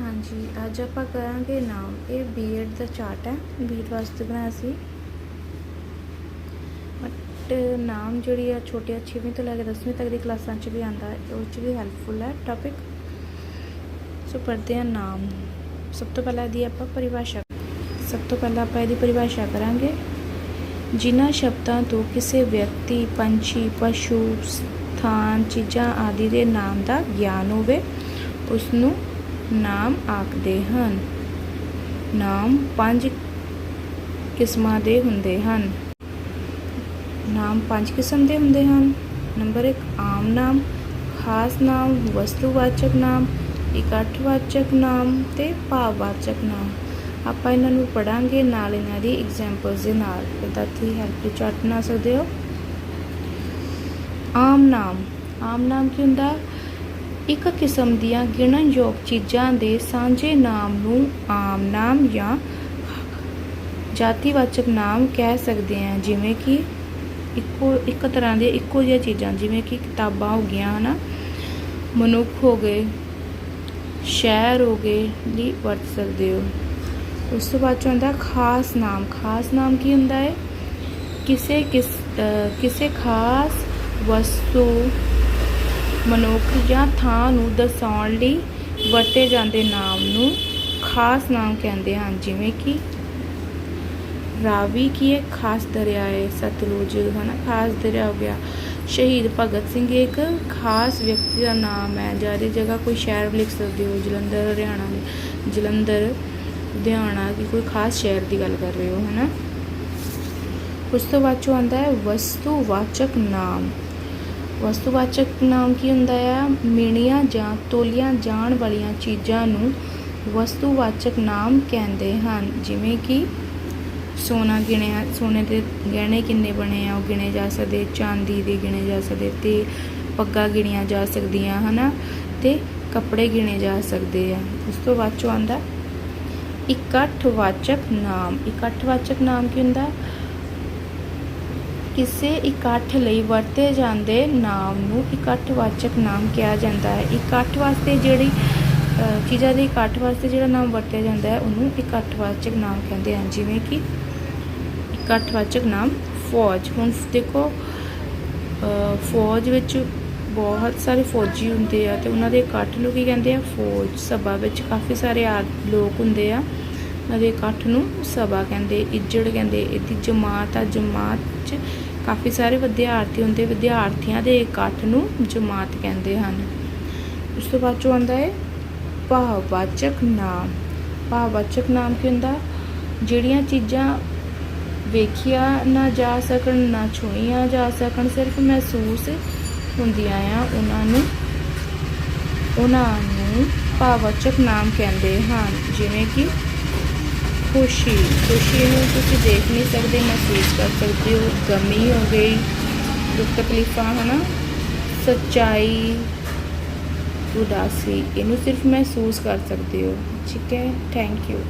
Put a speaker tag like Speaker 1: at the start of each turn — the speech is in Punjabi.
Speaker 1: ਹਾਂਜੀ, ਅੱਜ ਆਪਾਂ ਕਰਾਂਗੇ ਨਾਮ। ਇਹ ਬੀਐਡ ਦਾ ਚਾਰਟ ਹੈ। ਬੀਐਡ ਵਾਸਤੇ ਬਣਾਇਆ ਸੀ। ਬਟ ਨਾਮ ਜਿਹੜੀ ਆ, ਛੋਟੇ 6ਵੀਂ ਤੋਂ ਲੈ ਕੇ 10ਵੀਂ ਤੱਕ ਦੀ ਕਲਾਸਾਂ 'ਚ ਵੀ ਆਂਦਾ ਉਹ 'ਚ ਵੀ ਹੈਲਪਫੁਲ ਹੈ ਟੌਪਿਕ ਸੋ ਪੜ੍ਹਦੇ ਹਾਂ ਨਾਮ। ਸਭ ਤੋਂ ਪਹਿਲਾਂ ਇਹਦੀ ਆਪਾਂ ਪਰਿਭਾਸ਼ਾ ਸਭ ਤੋਂ ਪਹਿਲਾਂ ਆਪਾਂ ਇਹਦੀ ਪਰਿਭਾਸ਼ਾ ਕਰਾਂਗੇ। ਜਿਨ੍ਹਾਂ ਸ਼ਬਦਾਂ ਤੋਂ ਕਿਸੇ ਵਿਅਕਤੀ, ਪੰਛੀ, ਪਸ਼ੂ, ਸਥਾਨ, ਚੀਜ਼ਾਂ ਆਦਿ ਦੇ ਨਾਮ ਦਾ ਗਿਆਨ ਹੋਵੇ ਉਸ ਨੂੰ ਨਾਮ ਆਖਦੇ ਹਨ। ਨਾਮ ਪੰਜ ਕਿਸਮਾਂ ਦੇ ਹੁੰਦੇ ਹਨ। ਨਾਮ ਪੰਜ ਕਿਸਮ ਦੇ ਹੁੰਦੇ ਹਨ। ਨੰਬਰ 1 ਆਮ ਨਾਮ, ਖਾਸ ਨਾਮ, ਵਸਤੂਵਾਚਕ ਨਾਮ, ਇਕੱਠਵਾਚਕ ਨਾਮ ਤੇ ਭਾਵਵਾਚਕ ਨਾਮ। ਆਪਾਂ ਇਹਨਾਂ ਨੂੰ ਪੜਾਂਗੇ ਨਾਲ ਇਹਨਾਂ ਦੀ ਐਗਜ਼ਾਮਪਲਸ ਦੇ ਨਾਲ। ਇਹਦਾ ਤੁਸੀਂ ਹੈਲਪ ਚਾਰਟ ਬਣਾ ਸਕਦੇ ਹੋ। ਆਮ ਨਾਮ। ਆਮ ਨਾਮ ਕੀ ਹੁੰਦਾ? ਇੱਕ ਕਿਸਮ ਦੀਆਂ ਗਿਣਨਯੋਗ ਚੀਜ਼ਾਂ ਦੇ ਸਾਂਝੇ ਨਾਮ ਨੂੰ ਆਮ ਨਾਮ ਜਾਂ ਜਾਤੀਵਾਚਕ ਨਾਮ ਕਹਿ ਸਕਦੇ ਹਾਂ, ਜਿਵੇਂ ਕਿ ਇੱਕੋ, ਇੱਕ ਤਰ੍ਹਾਂ ਦੀਆਂ ਇੱਕੋ ਜਿਹੀਆਂ ਚੀਜ਼ਾਂ, ਜਿਵੇਂ ਕਿ ਕਿਤਾਬਾਂ ਹੋ ਗਈਆਂ, ਹਨਾ? ਮਨੁੱਖ ਹੋ ਗਏ, ਸ਼ਹਿਰ ਹੋ ਗਏ, ਲਈ ਵਰਤ ਸਕਦੇ ਹੋ। ਉਸ ਤੋਂ ਬਾਅਦ 'ਚ ਆਉਂਦਾ ਖਾਸ ਨਾਮ। ਖਾਸ ਨਾਮ ਕੀ ਹੁੰਦਾ ਹੈ? ਕਿਸੇ ਕਿਸ ਕਿਸੇ ਖਾਸ ਵਸਤੂ ਮਨੁੱਖ ਜਾਂ ਥਾਂ ਨੂੰ ਦਰਸਾਉਣ ਲਈ ਵਰਤੇ ਜਾਂਦੇ ਨਾਮ ਨੂੰ ਖਾਸ ਨਾਮ ਕਹਿੰਦੇ ਹਨ, ਜਿਵੇਂ ਕਿ ਰਾਵੀ ਕੀ ਇੱਕ ਖਾਸ ਦਰਿਆ ਹੈ, ਸਤਲੁਜ, ਹਨਾ? ਖਾਸ ਦਰਿਆ ਹੋ ਗਿਆ। ਸ਼ਹੀਦ ਭਗਤ ਸਿੰਘ ਇੱਕ ਖਾਸ ਵਿਅਕਤੀ ਦਾ ਨਾਮ ਹੈ ਜਿਹਦੀ ਜਗ੍ਹਾ ਕੋਈ ਸ਼ਹਿਰ ਲਿਖ ਸਕਦੇ ਹੋ, ਜਲੰਧਰ, ਹਰਿਆਣਾ ਜਲੰਧਰ ਲੁਧਿਆਣਾ ਦੀ ਕੋਈ ਖਾਸ ਸ਼ਹਿਰ ਦੀ ਗੱਲ ਕਰ ਰਹੇ ਹੋ, ਹਨਾ? ਉਸ ਤੋਂ ਬਾਅਦ ਚੋਂ ਆਉਂਦਾ ਹੈ, ਵਸਤੂਵਾਚਕ ਨਾਮ। ਵਸਤੂਵਾਚਕ ਨਾਮ ਕੀ ਹੁੰਦਾ ਆ? ਮਿਣੀਆਂ ਜਾਂ ਤੋਲੀਆਂ ਜਾਣ ਵਾਲੀਆਂ ਚੀਜ਼ਾਂ ਨੂੰ ਵਸਤੂਵਾਚਕ ਨਾਮ ਕਹਿੰਦੇ ਹਨ। ਜਿਵੇਂ ਕਿ ਸੋਨਾ ਗਿਣਿਆ, ਸੋਨੇ ਦੇ ਗਹਿਣੇ ਕਿੰਨੇ ਬਣੇ ਆ? ਉਹ ਗਿਣੇ ਜਾ ਸਕਦੇ, ਚਾਂਦੀ ਦੇ ਗਿਣੇ ਜਾ ਸਕਦੇ, ਤੇ ਪੱਗਾਂ ਗਿਣੀਆਂ ਜਾ ਸਕਦੀਆਂ, ਹਨਾ? ਤੇ ਕੱਪੜੇ ਗਿਣੇ ਜਾ ਸਕਦੇ ਆ। ਉਸ ਤੋਂ ਬਾਅਦ ਚੋਂ ਆਉਂਦਾ ਇਕੱਠਵਾਚਕ ਨਾਮ। ਇਕੱਠਵਾਚਕ ਨਾਮ ਕੀ ਹੁੰਦਾ? ਕਿਸੇ ਇਕੱਠ ਲਈ ਵਰਤੇ ਜਾਂਦੇ ਨਾਮ ਨੂੰ ਇਕੱਠਵਾਚਕ ਨਾਮ ਕਿਹਾ ਜਾਂਦਾ ਹੈ। ਇਕੱਠ ਵਾਸਤੇ ਜਿਹੜੀ ਅ, ਚੀਜ਼ਾਂ ਦੇ ਇਕੱਠ ਵਾਸਤੇ ਜਿਹੜਾ ਨਾਮ ਵਰਤਿਆ ਜਾਂਦਾ ਹੈ ਉਹਨੂੰ ਇਕੱਠਵਾਚਕ ਨਾਮ ਕਹਿੰਦੇ ਹਨ। ਜਿਵੇਂ ਕਿ ਇਕੱਠਵਾਚਕ ਨਾਮ ਫੌਜ। ਹੁਣ ਦੇਖੋ ਫੌਜ ਵਿੱਚ ਬਹੁਤ ਸਾਰੇ ਫੌਜੀ ਹੁੰਦੇ ਆ ਤੇ ਉਹਨਾਂ ਦੇ ਇਕੱਠ ਨੂੰ ਕੀ ਕਹਿੰਦੇ ਆ? ਫੌਜ ਸਭਾ ਵਿੱਚ ਕਾਫੀ ਸਾਰੇ ਆ ਲੋਕ ਹੁੰਦੇ ਆ। ਉਹਨਾਂ ਦੇ ਇਕੱਠ ਨੂੰ ਸਭਾ ਕਹਿੰਦੇ, ਇੱਜੜ ਕਹਿੰਦੇ, ਇਹਦੀ ਜਮਾਤ ਆ, ਜਮਾਤ 'ਚ ਕਾਫੀ ਸਾਰੇ ਵਿਦਿਆਰਥੀ ਹੁੰਦੇ, ਵਿਦਿਆਰਥੀਆਂ ਦੇ ਇਕੱਠ ਨੂੰ ਜਮਾਤ ਕਹਿੰਦੇ ਹਨ। ਉਸ ਤੋਂ ਬਾਅਦ ਚੋਂ ਆਉਂਦਾ ਹੈ ਭਾਵਵਾਚਕ ਨਾਮ। ਭਾਵਵਾਚਕ ਨਾਮ ਕੀ ਹੁੰਦਾ? ਜਿਹੜੀਆਂ ਚੀਜ਼ਾਂ ਵੇਖਿਆ ਨਾ ਜਾ ਸਕਣ, ਨਾ ਛੂਈਆਂ ਜਾ ਸਕਣ, ਸਿਰਫ ਮਹਿਸੂਸ ਹੁੰਦੀਆਂ ਆ, ਉਹਨਾਂ ਨੂੰ ਉਹਨਾਂ ਨੂੰ ਭਾਵਵਾਚਕ ਨਾਮ ਕਹਿੰਦੇ ਹਨ। ਜਿਵੇਂ ਕਿ ਖੁਸ਼ੀ ਖੁਸ਼ੀ ਨੂੰ ਤੁਸੀਂ ਦੇਖ ਨਹੀਂ ਸਕਦੇ, ਮਹਿਸੂਸ ਕਰ ਸਕਦੇ ਹੋ, ਗਮੀ ਹੋ ਗਈ, ਦੁੱਖ ਤਕਲੀਫਾਂ, ਹਨਾ? ਸੱਚਾਈ, ਉਦਾਸੀ, ਇਹਨੂੰ ਸਿਰਫ ਮਹਿਸੂਸ ਕਰ ਸਕਦੇ ਹੋ, ਠੀਕ ਹੈ? Thank you